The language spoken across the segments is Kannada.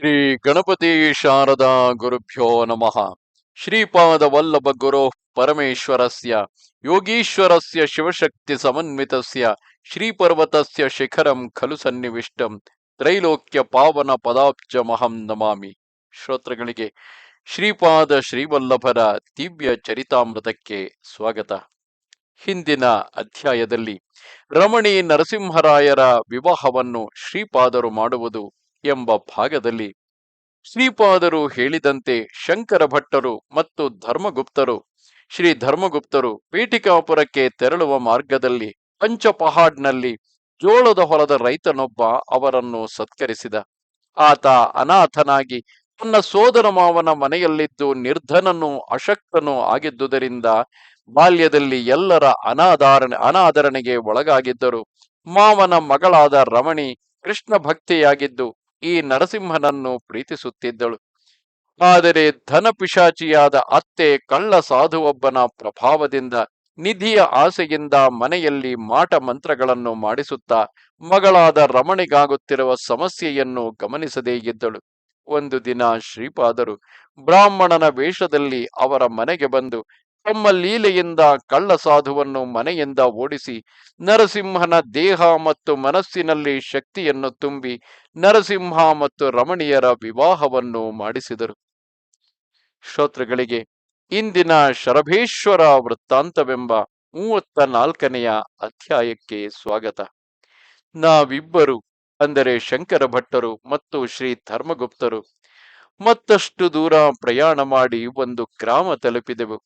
ಶ್ರೀ ಗಣಪತಿ ಶಾರದಾ ಗುರುಭ್ಯೋ ನಮಃ. ಶ್ರೀಪಾದ ವಲ್ಲಭ ಗುರು ಪರಮೇಶ್ವರಸ್ಯ, ಯೋಗೀಶ್ವರಸ್ಯ ಶಿವಶಕ್ತಿ ಸಮನ್ವಿತಸ್ಯ, ಶ್ರೀಪರ್ವತಸ್ಯ ಶಿಖರಂ ಖಲು ಸನ್ನಿವಿಷ್ಟಂ, ತ್ರೈಲೋಕ್ಯ ಪಾವನ ಪದಾಬ್ಜಮಹಂ ನಮಾಮಿ. ಶ್ರೋತೃಗಳಿಗೆ ಶ್ರೀಪಾದ ಶ್ರೀವಲ್ಲಭರ ದಿವ್ಯ ಚರಿತಾಮೃತಕ್ಕೆ ಸ್ವಾಗತ. ಹಿಂದಿನ ಅಧ್ಯಾಯದಲ್ಲಿ ರಮಣಿ ನರಸಿಂಹರಾಯರ ವಿವಾಹವನ್ನು ಶ್ರೀಪಾದರು ಮಾಡುವುದು ಎಂಬ ಭಾಗದಲ್ಲಿ ಶ್ರೀಪಾದರು ಹೇಳಿದಂತೆ ಶಂಕರ ಭಟ್ಟರು ಮತ್ತು ಧರ್ಮಗುಪ್ತರು, ಶ್ರೀ ಧರ್ಮಗುಪ್ತರು ಪೀಠಿಕಾಪುರಕ್ಕೆ ತೆರಳುವ ಮಾರ್ಗದಲ್ಲಿ ಪಂಚಪಹಾಡ್ನಲ್ಲಿ ಜೋಳದ ಹೊಲದ ರೈತನೊಬ್ಬ ಅವರನ್ನು ಸತ್ಕರಿಸಿದ. ಆತ ಅನಾಥನಾಗಿ ತನ್ನ ಸೋದರ ಮಾವನ ಮನೆಯಲ್ಲಿದ್ದು ನಿರ್ಧನನು ಅಶಕ್ತನೂ ಆಗಿದ್ದುದರಿಂದ ಬಾಲ್ಯದಲ್ಲಿ ಎಲ್ಲರ ಅನಾಧಾರಣೆ, ಅನಾದರಣೆಗೆ ಒಳಗಾಗಿದ್ದರು. ಮಾವನ ಮಗಳಾದ ರಮಣಿ ಕೃಷ್ಣ ಭಕ್ತಿಯಾಗಿದ್ದು ಈ ನರಸಿಂಹನನ್ನು ಪ್ರೀತಿಸುತ್ತಿದ್ದಳು. ಆದರೆ ಧನ ಪಿಶಾಚಿಯಾದ ಅತ್ತೆ ಕಳ್ಳ ಸಾಧುವೊಬ್ಬನ ಪ್ರಭಾವದಿಂದ ನಿಧಿಯ ಆಸೆಯಿಂದ ಮನೆಯಲ್ಲಿ ಮಾಟ ಮಂತ್ರಗಳನ್ನು ಮಾಡಿಸುತ್ತಾ ಮಗಳಾದ ರಮಣಿಗಾಗುತ್ತಿರುವ ಸಮಸ್ಯೆಯನ್ನು ಗಮನಿಸದೇ ಇದ್ದಳು. ಒಂದು ದಿನ ಶ್ರೀಪಾದರು ಬ್ರಾಹ್ಮಣನ ವೇಷದಲ್ಲಿ ಅವರ ಮನೆಗೆ ಬಂದು ತಮ್ಮ ಲೀಲೆಯಿಂದ ಕಳ್ಳ ಸಾಧುವನ್ನು ಮನೆಯಿಂದ ಓಡಿಸಿ ನರಸಿಂಹನ ದೇಹ ಮತ್ತು ಮನಸ್ಸಿನಲ್ಲಿ ಶಕ್ತಿಯನ್ನು ತುಂಬಿ ನರಸಿಂಹ ಮತ್ತು ರಮಣಿಯರ ವಿವಾಹವನ್ನು ಮಾಡಿಸಿದರು. ಶ್ರೋತೃಗಳಿಗೆ, ಇಂದಿನ ಶರಭೇಶ್ವರ ವೃತ್ತಾಂತವೆಂಬ ಮೂವತ್ತ ನಾಲ್ಕನೆಯ ಅಧ್ಯಾಯಕ್ಕೆ ಸ್ವಾಗತ. ನಾವಿಬ್ಬರು, ಅಂದರೆ ಶಂಕರ ಭಟ್ಟರು ಮತ್ತು ಶ್ರೀ ಧರ್ಮಗುಪ್ತರು, ಮತ್ತಷ್ಟು ದೂರ ಪ್ರಯಾಣ ಮಾಡಿ ಒಂದು ಗ್ರಾಮ ತಲುಪಿದೆವು.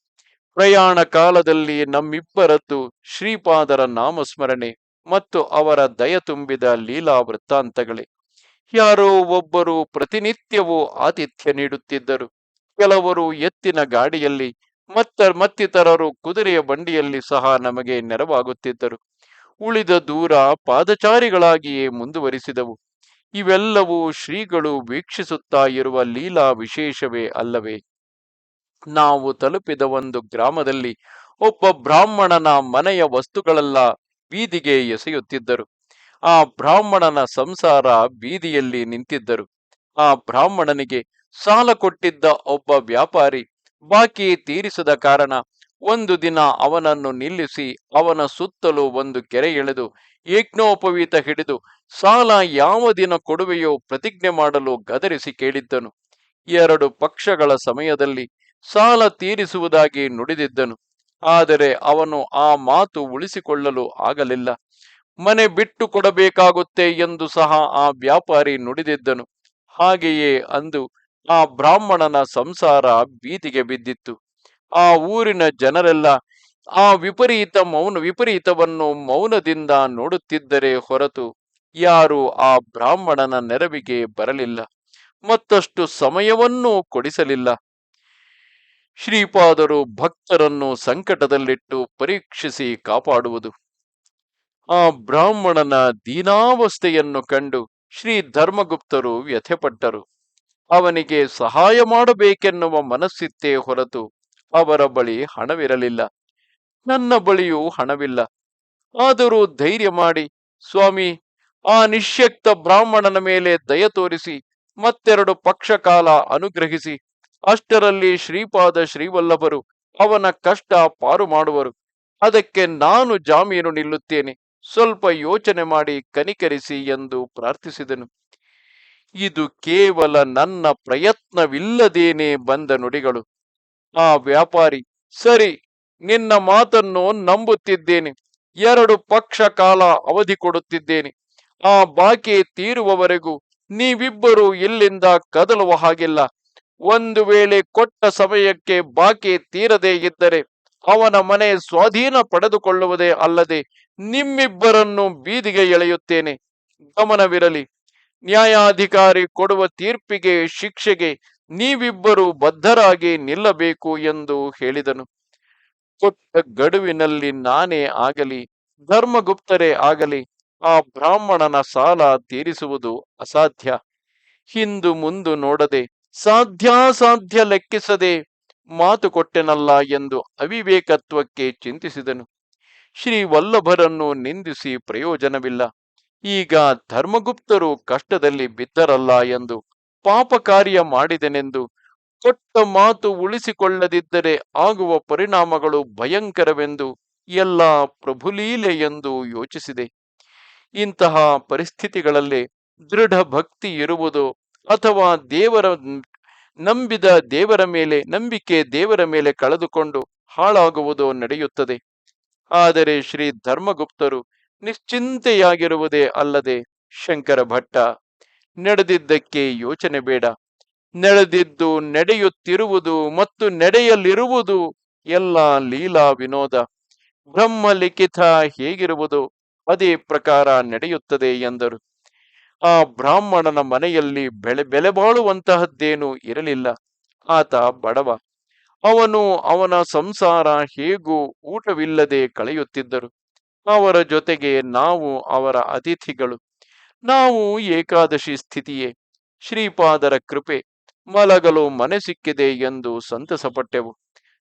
ಪ್ರಯಾಣ ಕಾಲದಲ್ಲಿ ನಮ್ಮಿಬ್ಬರದ್ದು ಶ್ರೀಪಾದರ ನಾಮಸ್ಮರಣೆ ಮತ್ತು ಅವರ ದಯ ತುಂಬಿದ ಲೀಲಾ ವೃತ್ತಾಂತಗಳೇ ಯಾರೋ ಒಬ್ಬರು ಪ್ರತಿನಿತ್ಯವೂ ಆತಿಥ್ಯ ನೀಡುತ್ತಿದ್ದರು. ಕೆಲವರು ಎತ್ತಿನ ಗಾಡಿಯಲ್ಲಿ, ಮತ್ತ ಮತ್ತಿತರರು ಕುದುರೆಯ ಬಂಡಿಯಲ್ಲಿ ಸಹ ನಮಗೆ ನೆರವಾಗುತ್ತಿದ್ದರು. ಉಳಿದ ದೂರ ಪಾದಚಾರಿಗಳಾಗಿಯೇ ಮುಂದುವರಿಸಿದವು. ಇವೆಲ್ಲವೂ ಶ್ರೀಗಳು ವೀಕ್ಷಿಸುತ್ತಾ ಇರುವ ಲೀಲಾ ವಿಶೇಷವೇ ಅಲ್ಲವೇ. ನಾವು ತಲುಪಿದ ಒಂದು ಗ್ರಾಮದಲ್ಲಿ ಒಬ್ಬ ಬ್ರಾಹ್ಮಣನ ಮನೆಯ ವಸ್ತುಗಳೆಲ್ಲ ಬೀದಿಗೆ ಎಸೆಯುತ್ತಿದ್ದರು. ಆ ಬ್ರಾಹ್ಮಣನ ಸಂಸಾರ ಬೀದಿಯಲ್ಲಿ ನಿಂತಿದ್ದರು. ಆ ಬ್ರಾಹ್ಮಣನಿಗೆ ಸಾಲ ಕೊಟ್ಟಿದ್ದ ಒಬ್ಬ ವ್ಯಾಪಾರಿ ಬಾಕಿ ತೀರಿಸದ ಕಾರಣ ಒಂದು ದಿನ ಅವನನ್ನು ನಿಲ್ಲಿಸಿ ಅವನ ಸುತ್ತಲೂ ಒಂದು ಕೆರೆ ಎಳೆದು ಯಜ್ಞೋಪವೀತ ಹಿಡಿದು ಸಾಲ ಯಾವ ದಿನ ಕೊಡುವೆಯೋ ಪ್ರತಿಜ್ಞೆ ಮಾಡಲು ಗದರಿಸಿ ಕೇಳಿದ್ದನು. ಎರಡು ಪಕ್ಷಗಳ ಸಮಯದಲ್ಲಿ ಸಾಲ ತೀರಿಸುವುದಾಗಿ ನುಡಿದಿದ್ದನು. ಆದರೆ ಅವನು ಆ ಮಾತು ಉಳಿಸಿಕೊಳ್ಳಲು ಆಗಲಿಲ್ಲ. ಮನೆ ಬಿಟ್ಟು ಕೊಡಬೇಕಾಗುತ್ತೆ ಎಂದು ಸಹ ಆ ವ್ಯಾಪಾರಿ ನುಡಿದಿದ್ದನು. ಹಾಗೆಯೇ ಅಂದು ಆ ಬ್ರಾಹ್ಮಣನ ಸಂಸಾರ ಬೀದಿಗೆ ಬಿದ್ದಿತ್ತು. ಆ ಊರಿನ ಜನರೆಲ್ಲ ಆ ವಿಪರೀತ ಮೌನ, ವಿಪರೀತವನ್ನು ಮೌನದಿಂದ ನೋಡುತ್ತಿದ್ದರೆ ಹೊರತು ಯಾರು ಆ ಬ್ರಾಹ್ಮಣನ ನೆರವಿಗೆ ಬರಲಿಲ್ಲ. ಮತ್ತಷ್ಟು ಸಮಯವನ್ನೂ ಕೊಡಿಸಲಿಲ್ಲ. ಶ್ರೀಪಾದರು ಭಕ್ತರನ್ನು ಸಂಕಟದಲ್ಲಿಟ್ಟು ಪರೀಕ್ಷಿಸಿ ಕಾಪಾಡುವುದು. ಆ ಬ್ರಾಹ್ಮಣನ ದೀನಾವಸ್ಥೆಯನ್ನು ಕಂಡು ಶ್ರೀ ಧರ್ಮಗುಪ್ತರು ವ್ಯಥೆಪಟ್ಟರು. ಅವನಿಗೆ ಸಹಾಯ ಮಾಡಬೇಕೆನ್ನುವ ಮನಸ್ಸಿತ್ತೇ ಹೊರತು ಅವರ ಬಳಿ ಹಣವಿರಲಿಲ್ಲ. ನನ್ನ ಬಳಿಯೂ ಹಣವಿಲ್ಲ. ಆದರೂ ಧೈರ್ಯ ಮಾಡಿ, ಸ್ವಾಮಿ, ಆ ನಿಶ್ಯಕ್ತ ಬ್ರಾಹ್ಮಣನ ಮೇಲೆ ದಯ ತೋರಿಸಿ, ಮತ್ತೆರಡು ಪಕ್ಷಕಾಲ ಅನುಗ್ರಹಿಸಿ ಅಷ್ಟರಲ್ಲಿ ಶ್ರೀಪಾದ ಶ್ರೀವಲ್ಲಭರು ಅವನ ಕಷ್ಟ ಪಾರು ಮಾಡುವರು. ಅದಕ್ಕೆ ನಾನು ಜಾಮೀನು ನಿಲ್ಲುತ್ತೇನೆ. ಸ್ವಲ್ಪ ಯೋಚನೆ ಮಾಡಿ ಕನಿಕರಿಸಿ ಎಂದು ಪ್ರಾರ್ಥಿಸಿದನು. ಇದು ಕೇವಲ ನನ್ನ ಪ್ರಯತ್ನವಿಲ್ಲದೇನೆ ಬಂದ ನುಡಿಗಳು. ಆ ವ್ಯಾಪಾರಿ, ಸರಿ, ನಿನ್ನ ಮಾತನ್ನು ನಂಬುತ್ತಿದ್ದೇನೆ. ಎರಡು ಪಕ್ಷ ಕಾಲ ಅವಧಿ ಕೊಡುತ್ತಿದ್ದೇನೆ. ಆ ಬಾಕಿ ತೀರುವವರೆಗೂ ನೀವಿಬ್ಬರು ಇಲ್ಲಿಂದ ಕದಲುವ ಹಾಗಿಲ್ಲ. ಒಂದು ವೇಳೆ ಕೊಟ್ಟ ಸಮಯಕ್ಕೆ ಬಾಕಿ ತೀರದೇ ಇದ್ದರೆ ಅವನ ಮನೆ ಸ್ವಾಧೀನ ಪಡೆದುಕೊಳ್ಳುವುದೇ ಅಲ್ಲದೆ ನಿಮ್ಮಿಬ್ಬರನ್ನು ಬೀದಿಗೆ ಎಳೆಯುತ್ತೇನೆ. ಗಮನವಿರಲಿ, ನ್ಯಾಯಾಧಿಕಾರಿ ಕೊಡುವ ತೀರ್ಪಿಗೆ ಶಿಕ್ಷೆಗೆ ನೀವಿಬ್ಬರು ಬದ್ಧರಾಗಿ ನಿಲ್ಲಬೇಕು ಎಂದು ಹೇಳಿದನು. ಕೊಟ್ಟ ಗಡುವಿನಲ್ಲಿ ನಾನೇ ಆಗಲಿ, ಧರ್ಮಗುಪ್ತರೇ ಆಗಲಿ, ಆ ಬ್ರಾಹ್ಮಣನ ಸಾಲ ತೀರಿಸುವುದು ಅಸಾಧ್ಯ. ಹಿಂದು ಮುಂದು ನೋಡದೆ ಸಾಧ್ಯಾಸಾಧ್ಯ ಲೆಕ್ಕಿಸದೆ ಮಾತು ಕೊಟ್ಟೆನಲ್ಲ ಎಂದು ಅವಿವೇಕತ್ವಕ್ಕೆ ಚಿಂತಿಸಿದನು. ಶ್ರೀ ವಲ್ಲಭರನ್ನು ನಿಂದಿಸಿ ಪ್ರಯೋಜನವಿಲ್ಲ. ಈಗ ಧರ್ಮಗುಪ್ತರು ಕಷ್ಟದಲ್ಲಿ ಬಿದ್ದರಲ್ಲ ಎಂದು ಪಾಪ ಕಾರ್ಯ ಮಾಡಿದೆನೆಂದು ಕೊಟ್ಟ ಮಾತು ಉಳಿಸಿಕೊಳ್ಳದಿದ್ದರೆ ಆಗುವ ಪರಿಣಾಮಗಳು ಭಯಂಕರವೆಂದು ಎಲ್ಲ ಪ್ರಭುಲೀಲೆ ಎಂದು ಯೋಚಿಸಿದೆ. ಇಂತಹ ಪರಿಸ್ಥಿತಿಗಳಲ್ಲಿ ದೃಢ ಭಕ್ತಿ ಇರುವುದು ಅಥವಾ ದೇವರ ನಂಬಿದ ದೇವರ ಮೇಲೆ, ನಂಬಿಕೆ ದೇವರ ಮೇಲೆ ಕಳೆದುಕೊಂಡು ಹಾಳಾಗುವುದು ನಡೆಯುತ್ತದೆ. ಆದರೆ ಶ್ರೀ ಧರ್ಮಗುಪ್ತರು ನಿಶ್ಚಿಂತೆಯಾಗಿರುವುದೇ ಅಲ್ಲದೆ ಶಂಕರ ಭಟ್ಟ, ನಡೆದಿದ್ದಕ್ಕೆ ಯೋಚನೆ ಬೇಡ. ನಡೆದಿದ್ದು ನಡೆಯುತ್ತಿರುವುದು ಮತ್ತು ನಡೆಯಲಿರುವುದು ಎಲ್ಲ ಲೀಲಾ ವಿನೋದ. ಬ್ರಹ್ಮ ಲಿಖಿತ ಹೇಗಿರುವುದು? ಅದೇ ಪ್ರಕಾರ ನಡೆಯುತ್ತದೆ ಎಂದರು. ಆ ಬ್ರಾಹ್ಮಣನ ಮನೆಯಲ್ಲಿ ಬೆಳೆ ಬೆಲೆ ಬಾಳುವಂತಹದ್ದೇನು ಇರಲಿಲ್ಲ. ಆತ ಬಡವ. ಅವನು ಅವನ ಸಂಸಾರ ಹೇಗೂ ಊಟವಿಲ್ಲದೆ ಕಳೆಯುತ್ತಿದ್ದರು. ಅವರ ಜೊತೆಗೆ ನಾವು ಅವರ ಅತಿಥಿಗಳು. ನಾವು ಏಕಾದಶಿ ಸ್ಥಿತಿಯೇ. ಶ್ರೀಪಾದರ ಕೃಪೆ. ಮಲಗಲು ಮನೆ ಸಿಕ್ಕಿದೆ ಎಂದು ಸಂತಸಪಟ್ಟೆವು.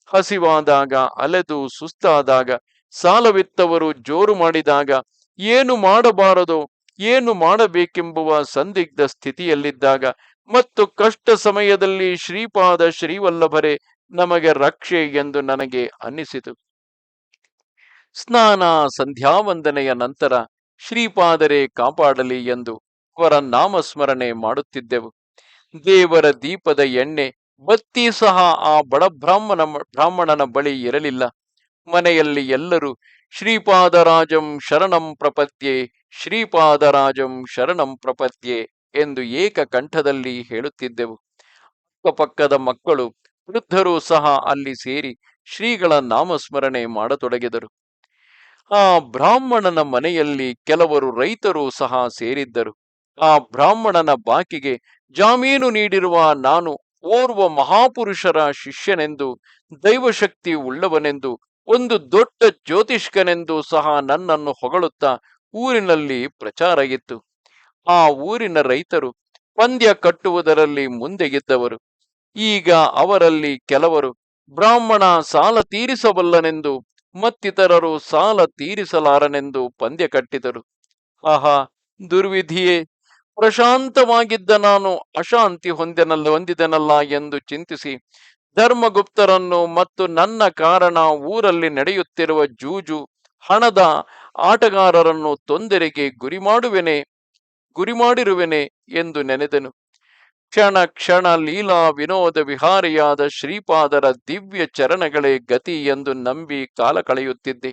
ಹಸಿವಾದಾಗ, ಅಲೆದು ಸುಸ್ತಾದಾಗ, ಸಾಲವಿತ್ತವರು ಜೋರು ಮಾಡಿದಾಗ, ಏನು ಮಾಡಬಾರದೋ? ಏನು ಮಾಡಬೇಕೆಂಬುವ ಸಂದಿಗ್ಧ ಸ್ಥಿತಿಯಲ್ಲಿದ್ದಾಗ, ಮತ್ತು ಕಷ್ಟ ಸಮಯದಲ್ಲಿ ಶ್ರೀಪಾದ ಶ್ರೀವಲ್ಲಭರೇ, ನಮಗೆ ರಕ್ಷೆ ಎಂದು ನನಗೆ ಅನ್ನಿಸಿತು. ಸ್ನಾನ ಸಂಧ್ಯಾವಂದನೆಯ ನಂತರ ಶ್ರೀಪಾದರೇ ಕಾಪಾಡಲಿ ಎಂದು ಅವರ ನಾಮಸ್ಮರಣೆ ಮಾಡುತ್ತಿದ್ದೆವು. ದೇವರ ದೀಪದ ಎಣ್ಣೆ ಬತ್ತಿ ಸಹ ಆ ಬಡ ಬ್ರಾಹ್ಮಣ ಬ್ರಾಹ್ಮಣನ ಬಳಿ ಇರಲಿಲ್ಲ. ಮನೆಯಲ್ಲಿ ಎಲ್ಲರೂ ಶ್ರೀಪಾದರಾಜಂ ಶರಣಂ ಪ್ರಪತ್ಯೆ ಶ್ರೀಪಾದರಾಜಂ ಶರಣಂ ಪ್ರಪತ್ಯೆ ಎಂದು ಏಕ ಕಂಠದಲ್ಲಿ ಹೇಳುತ್ತಿದ್ದೆವು. ಅಕ್ಕಪಕ್ಕದ ಮಕ್ಕಳು ವೃದ್ಧರು ಸಹ ಅಲ್ಲಿ ಸೇರಿ ಶ್ರೀಗಳ ನಾಮಸ್ಮರಣೆ ಮಾಡತೊಡಗಿದರು. ಆ ಬ್ರಾಹ್ಮಣನ ಮನೆಯಲ್ಲಿ ಕೆಲವರು ರೈತರು ಸಹ ಸೇರಿದ್ದರು. ಆ ಬ್ರಾಹ್ಮಣನ ಬಾಕಿಗೆ ಜಾಮೀನು ನೀಡಿರುವ ನಾನು ಓರ್ವ ಮಹಾಪುರುಷರ ಶಿಷ್ಯನೆಂದು, ದೈವಶಕ್ತಿ ಉಳ್ಳವನೆಂದು, ಒಂದು ದೊಡ್ಡ ಜ್ಯೋತಿಷ್ಕನೆಂದು ಸಹ ನನ್ನನ್ನು ಹೊಗಳುತ್ತಾ ಊರಿನಲ್ಲಿ ಪ್ರಚಾರ ಇತ್ತು. ಆ ಊರಿನ ರೈತರು ಪಂದ್ಯ ಕಟ್ಟುವುದರಲ್ಲಿ ಮುಂದೆ ಗೆದ್ದವರು ಈಗ ಅವರಲ್ಲಿ ಕೆಲವರು ಬ್ರಾಹ್ಮಣ ಸಾಲ ತೀರಿಸಬಲ್ಲನೆಂದು ಮತ್ತಿತರರು ಸಾಲ ತೀರಿಸಲಾರನೆಂದು ಪಂದ್ಯ ಕಟ್ಟಿದರು. ಆಹಾ, ದುರ್ವಿಧಿಯೇ! ಪ್ರಶಾಂತವಾಗಿದ್ದ ನಾನು ಅಶಾಂತಿ ಹೊಂದೆನಲ್ಲ, ಹೊಂದಿದೆನಲ್ಲ ಎಂದು ಚಿಂತಿಸಿ ಧರ್ಮಗುಪ್ತರನ್ನು ಮತ್ತು ನನ್ನ ಕಾರಣ ಊರಲ್ಲಿ ನಡೆಯುತ್ತಿರುವ ಜೂಜು ಹಣದ ಆಟಗಾರರನ್ನು ತೊಂದರೆಗೆ ಗುರಿ ಮಾಡುವೆನೆ ಗುರಿ ಮಾಡಿರುವೆನೆ ಎಂದು ನೆನೆದನು. ಕ್ಷಣ ಕ್ಷಣ ಲೀಲಾ ವಿನೋದ ವಿಹಾರಿಯಾದ ಶ್ರೀಪಾದರ ದಿವ್ಯ ಚರಣಗಳೇ ಗತಿ ಎಂದು ನಂಬಿ ಕಾಲ ಕಳೆಯುತ್ತಿದ್ದೆ.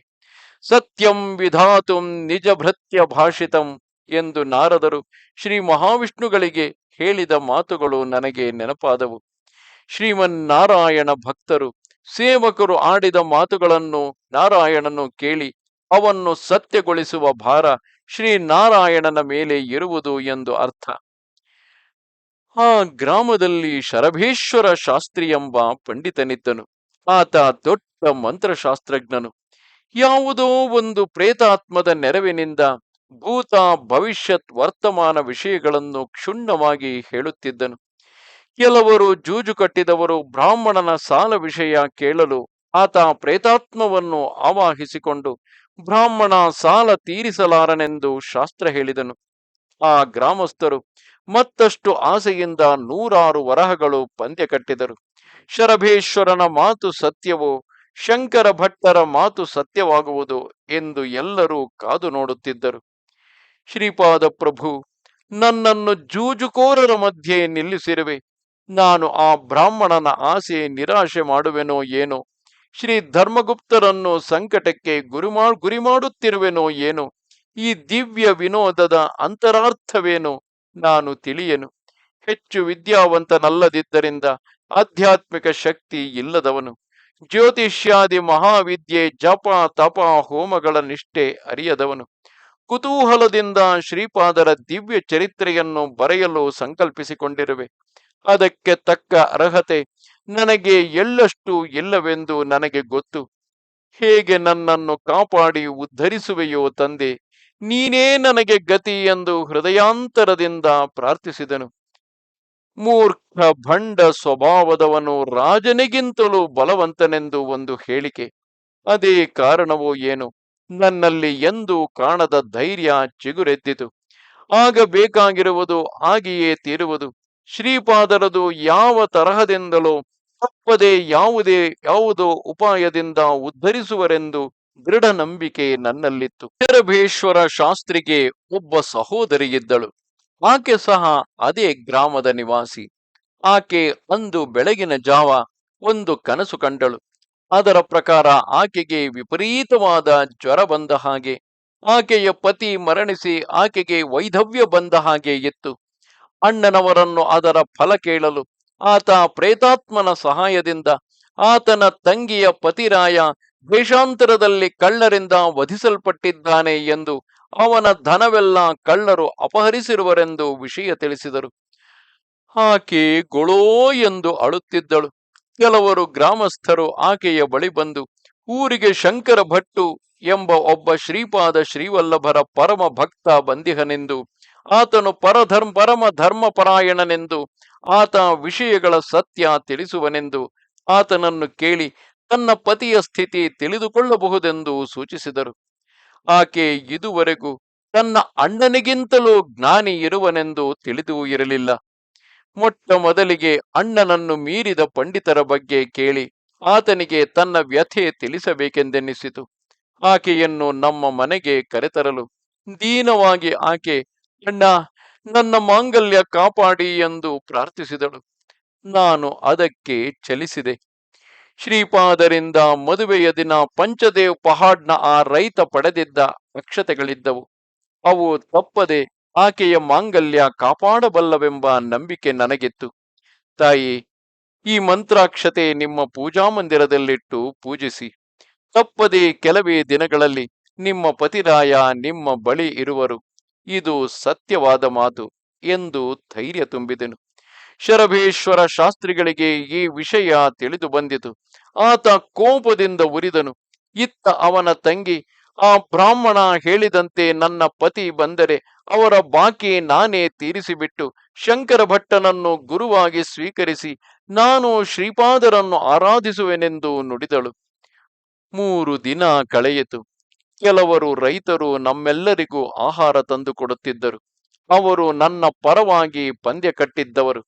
ಸತ್ಯಂ ವಿಧಾತುಂ ನಿಜ ಭೃತ್ಯ ಭಾಷಿತಂ ಎಂದು ನಾರದರು ಶ್ರೀ ಮಹಾವಿಷ್ಣುಗಳಿಗೆ ಹೇಳಿದ ಮಾತುಗಳು ನನಗೆ ನೆನಪಾದವು. ಶ್ರೀಮನ್ನಾರಾಯಣ ಭಕ್ತರು, ಸೇವಕರು ಆಡಿದ ಮಾತುಗಳನ್ನು ನಾರಾಯಣನು ಕೇಳಿ ಅವನ್ನು ಸತ್ಯಗೊಳಿಸುವ ಭಾರ ಶ್ರೀ ನಾರಾಯಣನ ಮೇಲೆ ಇರುವುದು ಎಂದು ಅರ್ಥ. ಆ ಗ್ರಾಮದಲ್ಲಿ ಶರಭೇಶ್ವರ ಶಾಸ್ತ್ರಿ ಎಂಬ ಪಂಡಿತನಿದ್ದನು. ಆತ ದೊಡ್ಡ ಮಂತ್ರಶಾಸ್ತ್ರಜ್ಞನು. ಯಾವುದೋ ಒಂದು ಪ್ರೇತಾತ್ಮದ ನೆರವಿನಿಂದ ಭೂತ ಭವಿಷ್ಯತ್ ವರ್ತಮಾನ ವಿಷಯಗಳನ್ನು ಕ್ಷುಣ್ಣವಾಗಿ ಹೇಳುತ್ತಿದ್ದನು. ಕೆಲವರು ಜೂಜು ಕಟ್ಟಿದವರು ಬ್ರಾಹ್ಮಣನ ಸಾಲ ವಿಷಯ ಕೇಳಲು ಆತ ಪ್ರೇತಾತ್ಮವನ್ನು ಆವಾಹಿಸಿಕೊಂಡು ಬ್ರಾಹ್ಮಣ ಸಾಲ ತೀರಿಸಲಾರನೆಂದು ಶಾಸ್ತ್ರ ಹೇಳಿದನು. ಆ ಗ್ರಾಮಸ್ಥರು ಮತ್ತಷ್ಟು ಆಸೆಯಿಂದ ನೂರಾರು ವರಹಗಳು ಪಂದ್ಯ ಕಟ್ಟಿದರು. ಶರಭೇಶ್ವರನ ಮಾತು ಸತ್ಯವು, ಶಂಕರ ಭಟ್ಟರ ಮಾತು ಸತ್ಯವಾಗುವುದು ಎಂದು ಎಲ್ಲರೂ ಕಾದು ನೋಡುತ್ತಿದ್ದರು. ಶ್ರೀಪಾದ ಪ್ರಭು, ನನ್ನನ್ನು ಜೂಜುಕೋರರ ಮಧ್ಯೆ ನಿಲ್ಲಿಸಿರುವೆ. ನಾನು ಆ ಬ್ರಾಹ್ಮಣನ ಆಸೆ ನಿರಾಶೆ ಮಾಡುವೆನೋ ಏನೋ? ಶ್ರೀ ಧರ್ಮಗುಪ್ತರನ್ನು ಸಂಕಟಕ್ಕೆ ಗುರಿ ಮಾ ಗುರಿ ಮಾಡುತ್ತಿರುವೆನೋ ಏನು? ಈ ದಿವ್ಯ ವಿನೋದದ ಅಂತರಾರ್ಥವೇನು ನಾನು ತಿಳಿಯೆನು. ಹೆಚ್ಚು ವಿದ್ಯಾವಂತನಲ್ಲದಿದ್ದರಿಂದ ಆಧ್ಯಾತ್ಮಿಕ ಶಕ್ತಿ ಇಲ್ಲದವನು. ಜ್ಯೋತಿಷ್ಯಾದಿ ಮಹಾವಿದ್ಯೆ ಜಪ, ತಪ, ಹೋಮಗಳ ನಿಷ್ಠೆ ಅರಿಯದವನು. ಕುತೂಹಲದಿಂದ ಶ್ರೀಪಾದರ ದಿವ್ಯ ಚರಿತ್ರೆಯನ್ನು ಬರೆಯಲು ಸಂಕಲ್ಪಿಸಿಕೊಂಡಿರುವೆ. ಅದಕ್ಕೆ ತಕ್ಕ ಅರ್ಹತೆ ನನಗೆ ಎಳ್ಳಷ್ಟು ಇಲ್ಲವೆಂದು ನನಗೆ ಗೊತ್ತು. ಹೇಗೆ ನನ್ನನ್ನು ಕಾಪಾಡಿ ಉದ್ಧರಿಸುವೆಯೋ ತಂದೆ, ನೀನೇ ನನಗೆ ಗತಿ ಎಂದು ಹೃದಯಾಂತರದಿಂದ ಪ್ರಾರ್ಥಿಸಿದನು. ಮೂರ್ಖ ಭಂಡ ಸ್ವಭಾವದವನು ರಾಜನಿಗಿಂತಲೂ ಬಲವಂತನೆಂದು ಒಂದು ಹೇಳಿಕೆ. ಅದೇ ಕಾರಣವೋ ಏನು? ನನ್ನಲ್ಲಿ ಎಂದು ಕಾಣದ ಧೈರ್ಯ ಚಿಗುರೆದ್ದಿತು. ಆಗ ಬೇಕಾಗಿರುವುದು ಹಾಗೆಯೇ ತೀರುವುದು. ಶ್ರೀಪಾದರದು ಯಾವ ತರಹದಿಂದಲೋ ತಪ್ಪದೆ ಯಾವುದೇ, ಯಾವುದೋ ಉಪಾಯದಿಂದ ಉದ್ಧರಿಸುವರೆಂದು ದೃಢ ನಂಬಿಕೆ ನನ್ನಲ್ಲಿತ್ತು. ಶರಭೇಶ್ವರ ಶಾಸ್ತ್ರಿಗೆ ಒಬ್ಬ ಸಹೋದರಿಯಿದ್ದಳು ಆಕೆ ಸಹ ಅದೇ ಗ್ರಾಮದ ನಿವಾಸಿ. ಆಕೆ ಅಂದು ಬೆಳಗಿನ ಜಾವ ಒಂದು ಕನಸು ಕಂಡಳು. ಅದರ ಪ್ರಕಾರ ಆಕೆಗೆ ವಿಪರೀತವಾದ ಜ್ವರ ಬಂದ ಹಾಗೆ, ಆಕೆಯ ಪತಿ ಮರಣಿಸಿ ಆಕೆಗೆ ವೈಧವ್ಯ ಬಂದ ಹಾಗೆ ಇತ್ತು. ಅಣ್ಣನವರನ್ನು ಅದರ ಫಲ ಕೇಳಲು ಆತ ಪ್ರೇತಾತ್ಮನ ಸಹಾಯದಿಂದ ಆತನ ತಂಗಿಯ ಪತಿರಾಯ ದೇಶಾಂತರದಲ್ಲಿ ಕಳ್ಳರಿಂದ ವಧಿಸಲ್ಪಟ್ಟಿದ್ದಾನೆ ಎಂದು ಅವನ ಧನವೆಲ್ಲ ಕಳ್ಳರು ಅಪಹರಿಸಿರುವರೆಂದು ವಿಷಯ ತಿಳಿಸಿದರು. ಆಕೆ ಗೊಳೋ ಎಂದು ಅಳುತ್ತಿದ್ದಳು. ಕೆಲವರು ಗ್ರಾಮಸ್ಥರು ಆಕೆಯ ಬಳಿ ಬಂದು, ಊರಿಗೆ ಶಂಕರ ಭಟ್ಟು ಎಂಬ ಒಬ್ಬ ಶ್ರೀಪಾದ ಶ್ರೀವಲ್ಲಭರ ಪರಮ ಭಕ್ತ ಬಂದಿಹನೆಂದು ಆತನು ಪರಧರ್ಮ, ಪರಮ ಧರ್ಮಪರಾಯಣನೆಂದು, ಆತ ವಿಷಯಗಳ ಸತ್ಯ ತಿಳಿಸುವನೆಂದು ಆತನನ್ನು ಕೇಳಿ ತನ್ನ ಪತಿಯ ಸ್ಥಿತಿ ತಿಳಿದುಕೊಳ್ಳಬಹುದೆಂದು ಸೂಚಿಸಿದರು. ಆಕೆ ಇದುವರೆಗೂ ತನ್ನ ಅಣ್ಣನಿಗಿಂತಲೂ ಜ್ಞಾನಿ ಇರುವನೆಂದು ತಿಳಿದೂ ಇರಲಿಲ್ಲ. ಮೊಟ್ಟ ಮೊದಲಿಗೆ ಅಣ್ಣನನ್ನು ಮೀರಿದ ಪಂಡಿತರ ಬಗ್ಗೆ ಕೇಳಿ ಆತನಿಗೆ ತನ್ನ ವ್ಯಥೆ ತಿಳಿಸಬೇಕೆಂದೆನ್ನಿಸಿತು ಆಕೆಯನ್ನು ನಮ್ಮ ಮನೆಗೆ ಕರೆತರಲು ದೀನವಾಗಿ ಆಕೆ ಅಣ್ಣ ನನ್ನ ಮಾಂಗಲ್ಯ ಕಾಪಾಡಿ ಎಂದು ಪ್ರಾರ್ಥಿಸಿದಳು. ನಾನು ಅದಕ್ಕೆ ಚಲಿಸಿದೆ. ಶ್ರೀಪಾದರಿಂದ ಮದುವೆಯ ದಿನ ಪಂಚದೇವ್ ಪಹಾಡ್ನ ಆ ರೈತ ಪಡೆದಿದ್ದ ಅಕ್ಷತೆಗಳಿದ್ದವು. ಅವು ತಪ್ಪದೆ ಆಕೆಯ ಮಾಂಗಲ್ಯ ಕಾಪಾಡಬಲ್ಲವೆಂಬ ನಂಬಿಕೆ ನನಗಿತ್ತು. ತಾಯಿ, ಈ ಮಂತ್ರಾಕ್ಷತೆ ನಿಮ್ಮ ಪೂಜಾ ಮಂದಿರದಲ್ಲಿಟ್ಟು ಪೂಜಿಸಿ. ತಪ್ಪದೆ ಕೆಲವೇ ದಿನಗಳಲ್ಲಿ ನಿಮ್ಮ ಪತಿರಾಯ ನಿಮ್ಮ ಬಳಿ ಇರುವರು. ಇದು ಸತ್ಯವಾದ ಮಾತು ಎಂದು ಧೈರ್ಯ ತುಂಬಿದನು. ಶರಭೇಶ್ವರ ಶಾಸ್ತ್ರಿಗಳಿಗೆ ಈ ವಿಷಯ ತಿಳಿದು ಬಂದಿತು. ಆತ ಕೋಪದಿಂದ ಉರಿದನು. ಇತ್ತ ಅವನ ತಂಗಿ, ಆ ಬ್ರಾಹ್ಮಣ ಹೇಳಿದಂತೆ ನನ್ನ ಪತಿ ಬಂದರೆ ಅವರ ಬಾಕಿ ನಾನೇ ತೀರಿಸಿಬಿಟ್ಟು ಶಂಕರ ಭಟ್ಟನನ್ನು ಗುರುವಾಗಿ ಸ್ವೀಕರಿಸಿ ನಾನು ಶ್ರೀಪಾದರನ್ನು ಆರಾಧಿಸುವೆನೆಂದು ನುಡಿದಳು. ಮೂರು ದಿನ ಕಳೆಯಿತು. ಕೆಲವರು ರೈತರು ನಮ್ಮೆಲ್ಲರಿಗೂ ಆಹಾರ ತಂದು ಕೊಡುತ್ತಿದ್ದರು. ಅವರು ನನ್ನ ಪರವಾಗಿ ಪಂದ್ಯ ಕಟ್ಟಿದ್ದವರು.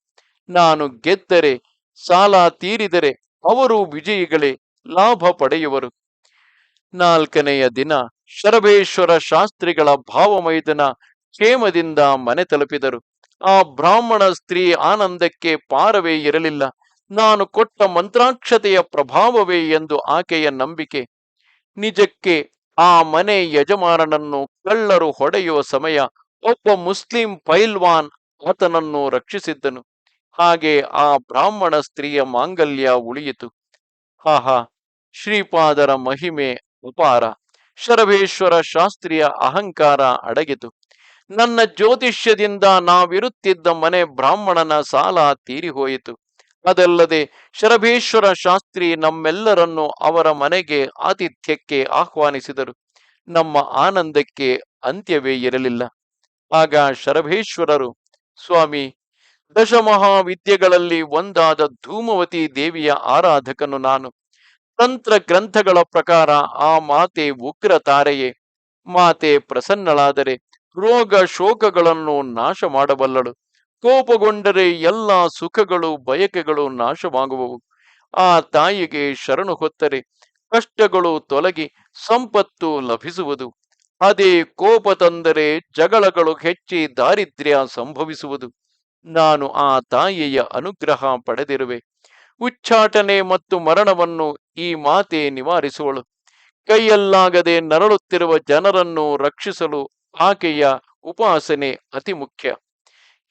ನಾನು ಗೆದ್ದರೆ, ಸಾಲ ತೀರಿದರೆ ಅವರು ವಿಜಯಿಗಳೇ, ಲಾಭ ಪಡೆಯುವರು. ನಾಲ್ಕನೆಯ ದಿನ ಶರಭೇಶ್ವರ ಶಾಸ್ತ್ರಿಗಳ ಭಾವಮೈದನ ಕ್ಷೇಮದಿಂದ ಮನೆ ತಲುಪಿದರು. ಆ ಬ್ರಾಹ್ಮಣ ಸ್ತ್ರೀ ಆನಂದಕ್ಕೆ ಪಾರವೇ ಇರಲಿಲ್ಲ. ನಾನು ಕೊಟ್ಟ ಮಂತ್ರಾಕ್ಷತೆಯ ಪ್ರಭಾವವೇ ಎಂದು ಆಕೆಯ ನಂಬಿಕೆ. ನಿಜಕ್ಕೆ ಆ ಮನೆ ಯಜಮಾನನನ್ನು ಕಳ್ಳರು ಹೊಡೆಯುವ ಸಮಯ ಒಬ್ಬ ಮುಸ್ಲಿಂ ಪೈಲ್ವಾನ್ ಆತನನ್ನು ರಕ್ಷಿಸಿದ್ದನು. ಹಾಗೆ ಆ ಬ್ರಾಹ್ಮಣ ಸ್ತ್ರೀಯ ಮಾಂಗಲ್ಯ ಉಳಿಯಿತು. ಹಾಹಾ ಶ್ರೀಪಾದರ ಮಹಿಮೆ ಉಪಾರ ಶರಭೇಶ್ವರ ಶಾಸ್ತ್ರಿಯ ಅಹಂಕಾರ ಅಡಗಿತು. ನನ್ನ ಜ್ಯೋತಿಷ್ಯದಿಂದ ನಾವಿರುತ್ತಿದ್ದ ಮನೆ ಬ್ರಾಹ್ಮಣನ ಸಾಲ ತೀರಿಹೋಯಿತು. ಅದಲ್ಲದೆ ಶರಭೇಶ್ವರ ಶಾಸ್ತ್ರಿ ನಮ್ಮೆಲ್ಲರನ್ನು ಅವರ ಮನೆಗೆ ಆತಿಥ್ಯಕ್ಕೆ ಆಹ್ವಾನಿಸಿದರು. ನಮ್ಮ ಆನಂದಕ್ಕೆ ಅಂತ್ಯವೇ ಇರಲಿಲ್ಲ. ಆಗ ಶರಭೇಶ್ವರರು, ಸ್ವಾಮಿ, ದಶಮಹಾವಿದ್ಯೆಗಳಲ್ಲಿ ಒಂದಾದ ಧೂಮವತಿ ದೇವಿಯ ಆರಾಧಕನು ನಾನು. ತಂತ್ರ ಗ್ರಂಥಗಳ ಪ್ರಕಾರ ಆ ಮಾತೆ ಉಗ್ರ ತಾರೆಯೇ ಮಾತೆ ಪ್ರಸನ್ನಳಾದರೆ ರೋಗ ಶೋಕಗಳನ್ನು ನಾಶ ಮಾಡಬಲ್ಲಳು ಕೋಪಗೊಂಡರೆ ಎಲ್ಲ ಸುಖಗಳು, ಬಯಕೆಗಳು ನಾಶವಾಗುವವು. ಆ ತಾಯಿಗೆ ಶರಣು ಹೊತ್ತರೆ, ಕಷ್ಟಗಳು ತೊಲಗಿ ಸಂಪತ್ತು ಲಭಿಸುವುದು. ಅದೇ ಕೋಪ ತಂದರೆ ಜಗಳಗಳು ಹೆಚ್ಚಿ ದಾರಿದ್ರ್ಯ ಸಂಭವಿಸುವುದು. ನಾನು ಆ ತಾಯಿಯ ಅನುಗ್ರಹ ಪಡೆದಿರುವೆ. ಉಚ್ಚಾಟನೆ ಮತ್ತು ಮರಣವನ್ನು ಈ ಮಾತೆ ನಿವಾರಿಸುವಳು. ಕೈಯಲ್ಲಾಗದೆ ನರಳುತ್ತಿರುವ ಜನರನ್ನು ರಕ್ಷಿಸಲು ಆಕೆಯ ಉಪಾಸನೆ ಅತಿ ಮುಖ್ಯ.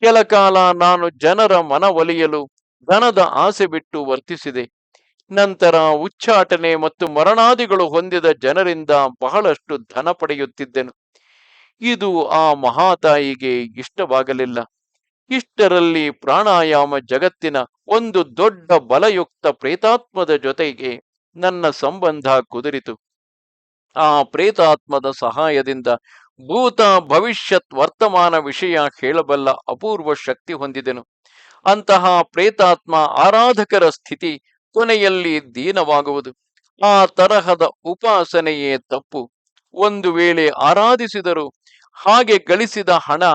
ಕೆಲ ಕಾಲ ನಾನು ಜನರ ಮನವೊಲಿಯಲು ಧನದ ಆಸೆ ಬಿಟ್ಟು ವರ್ತಿಸಿದೆ. ನಂತರ ಉಚ್ಚಾಟನೆ ಮತ್ತು ಮರಣಾದಿಗಳು ಹೊಂದಿದ ಜನರಿಂದ ಬಹಳಷ್ಟು ಧನ ಪಡೆಯುತ್ತಿದ್ದೆನು. ಇದು ಆ ಮಹಾತಾಯಿಗೆ ಇಷ್ಟವಾಗಲಿಲ್ಲ. ಇಷ್ಟರಲ್ಲಿ ಪ್ರಾಣಾಯಾಮ ಜಗತ್ತಿನ ಒಂದು ದೊಡ್ಡ ಬಲಯುಕ್ತ ಪ್ರೇತಾತ್ಮದ ಜೊತೆಗೆ ನನ್ನ ಸಂಬಂಧ ಕುದುರಿತು. ಆ ಪ್ರೇತಾತ್ಮದ ಸಹಾಯದಿಂದ ಭೂತ ಭವಿಷ್ಯತ್ ವರ್ತಮಾನ ವಿಷಯ ಹೇಳಬಲ್ಲ ಅಪೂರ್ವ ಶಕ್ತಿ ಹೊಂದಿದೆನು. ಅಂತಹ ಪ್ರೇತಾತ್ಮ ಆರಾಧಕರ ಸ್ಥಿತಿ ಕೊನೆಯಲ್ಲಿ ದೀನವಾಗುವುದು. ಆ ತರಹದ ಉಪಾಸನೆಯೇ ತಪ್ಪು. ಒಂದು ವೇಳೆ ಆರಾಧಿಸಿದರು ಹಾಗೆ ಗಳಿಸಿದ ಹಣ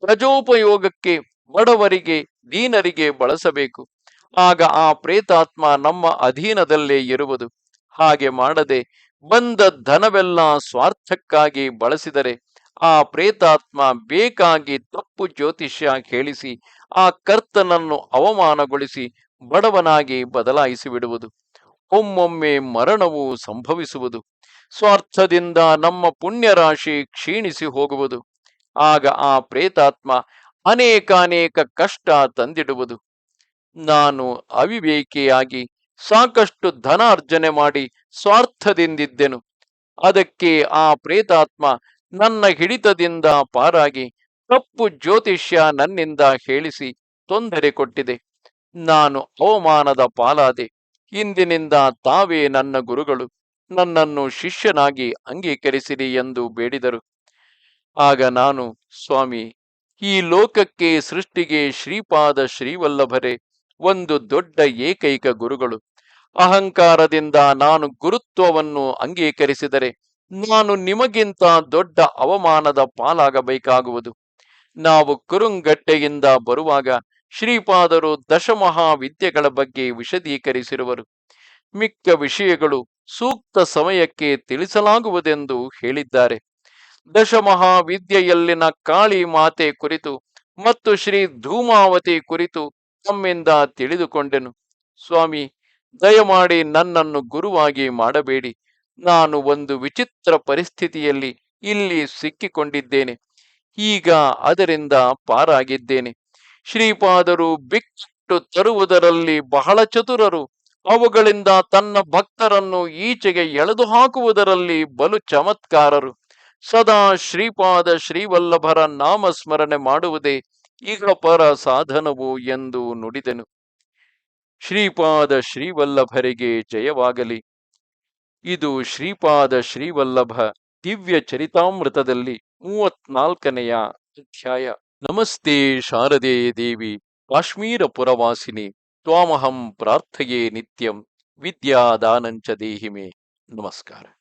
ಪ್ರಜೋಪಯೋಗಕ್ಕೆ ಬಡವರಿಗೆ, ದೀನರಿಗೆ ಬಳಸಬೇಕು. ಆಗ ಆ ಪ್ರೇತಾತ್ಮ ನಮ್ಮ ಅಧೀನದಲ್ಲೇ ಇರುವುದು. ಹಾಗೆ ಮಾಡದೆ ಬಂದ ಧನವೆಲ್ಲ ಸ್ವಾರ್ಥಕ್ಕಾಗಿ ಬಳಸಿದರೆ ಆ ಪ್ರೇತಾತ್ಮ ಬೇಕಾಗಿ ತಪ್ಪು ಜ್ಯೋತಿಷ್ಯ ಹೇಳಿಸಿ ಆ ಕರ್ತನನ್ನು ಅವಮಾನಗೊಳಿಸಿ ಬಡವನಾಗಿ ಬದಲಾಯಿಸಿ ಬಿಡುವುದು. ಒಮ್ಮೊಮ್ಮೆ ಮರಣವು ಸಂಭವಿಸುವುದು. ಸ್ವಾರ್ಥದಿಂದ ನಮ್ಮ ಪುಣ್ಯರಾಶಿ ಕ್ಷೀಣಿಸಿ ಹೋಗುವುದು. ಆಗ ಆ ಪ್ರೇತಾತ್ಮ ಅನೇಕಾನೇಕ ಕಷ್ಟ ತಂದಿಡುವುದು. ನಾನು ಅವಿವೇಕಿಯಾಗಿ ಸಾಕಷ್ಟು ಧನ ಅರ್ಜನೆ ಮಾಡಿ ಸ್ವಾರ್ಥದಿಂದಿದ್ದೆನು. ಅದಕ್ಕೆ ಆ ಪ್ರೇತಾತ್ಮ ನನ್ನ ಹಿಡಿತದಿಂದ ಪಾರಾಗಿ ತಪ್ಪು ಜ್ಯೋತಿಷ್ಯ ನನ್ನಿಂದ ಹೇಳಿಸಿ ತೊಂದರೆ ಕೊಟ್ಟಿದೆ. ನಾನು ಅವಮಾನದ ಪಾಲಾದೆ. ಇಂದಿನಿಂದ ತಾವೇ ನನ್ನ ಗುರುಗಳು. ನನ್ನನ್ನು ಶಿಷ್ಯನಾಗಿ ಅಂಗೀಕರಿಸಿರಿ ಎಂದು ಬೇಡಿದರು. ಆಗ ನಾನು, ಸ್ವಾಮಿ, ಈ ಲೋಕಕ್ಕೆ ಸೃಷ್ಟಿಗೆ ಶ್ರೀಪಾದ ಶ್ರೀವಲ್ಲಭರೇ ಒಂದು ದೊಡ್ಡ ಏಕೈಕ ಗುರುಗಳು. ಅಹಂಕಾರದಿಂದ ನಾನು ಗುರುತ್ವವನ್ನು ಅಂಗೀಕರಿಸಿದರೆ ನಾನು ನಿಮಗಿಂತ ದೊಡ್ಡ ಅವಮಾನದ ಪಾಲಾಗಬೇಕಾಗುವುದು. ನಾವು ಕುರುಂಗಟ್ಟೆಯಿಂದ ಬರುವಾಗ ಶ್ರೀಪಾದರು ದಶಮಹಾವಿದ್ಯೆಗಳ ಬಗ್ಗೆ ವಿಶದೀಕರಿಸಿರುವರು. ಮಿಕ್ಕ ವಿಷಯಗಳು ಸೂಕ್ತ ಸಮಯಕ್ಕೆ ತಿಳಿಸಲಾಗುವುದೆಂದು ಹೇಳಿದ್ದಾರೆ. ದಶಮಹಾವಿದ್ಯೆಯಲ್ಲಿನ ಕಾಳಿ ಮಾತೆ ಕುರಿತು ಮತ್ತು ಶ್ರೀ ಧೂಮಾವತಿ ಕುರಿತು ತಮ್ಮಿಂದ ತಿಳಿದುಕೊಂಡೆನು. ಸ್ವಾಮಿ, ದಯಮಾಡಿ ನನ್ನನ್ನು ಗುರುವಾಗಿ ಮಾಡಬೇಡಿ. ನಾನು ಒಂದು ವಿಚಿತ್ರ ಪರಿಸ್ಥಿತಿಯಲ್ಲಿ ಇಲ್ಲಿ ಸಿಕ್ಕಿಕೊಂಡಿದ್ದೇನೆ. ಈಗ ಅದರಿಂದ ಪಾರಾಗಿದ್ದೇನೆ. ಶ್ರೀಪಾದರು ಬಿಟ್ಟು ತರುವುದರಲ್ಲಿ ಬಹಳ ಚತುರರು. ಅವುಗಳಿಂದ ತನ್ನ ಭಕ್ತರನ್ನು ಈಚೆಗೆ ಎಳೆದು ಹಾಕುವುದರಲ್ಲಿ ಬಲು ಚಮತ್ಕಾರರು. ಸದಾ ಶ್ರೀಪಾದ ಶ್ರೀವಲ್ಲಭರ ನಾಮಸ್ಮರಣೆ ಮಾಡುವುದೇ ಈಗ ಪರ ಸಾಧನವು ಎಂದು ನುಡಿದೆನು. ಶ್ರೀಪಾದ ಶ್ರೀವಲ್ಲಭರಿಗೆ ಜಯವಾಗಲಿ. ಇದು ಶ್ರೀಪಾದ ಶ್ರೀವಲ್ಲಭ ದಿವ್ಯ ಚರಿತಾಮೃತದಲ್ಲಿ ಮೂವತ್ನಾಲ್ಕನೆಯ ಅಧ್ಯಾಯ. ನಮಸ್ತೆ ಶಾರದೆ ದೇವಿ ಕಾಶ್ಮೀರ ಪುರವಾಸಿನಿ ತ್ವಾಮಹಂ ಪ್ರಾರ್ಥೆಯೇ ನಿತ್ಯಂ ವಿದ್ಯಾದಾನಂಚ ದೇಹಿಮೆ. ನಮಸ್ಕಾರ.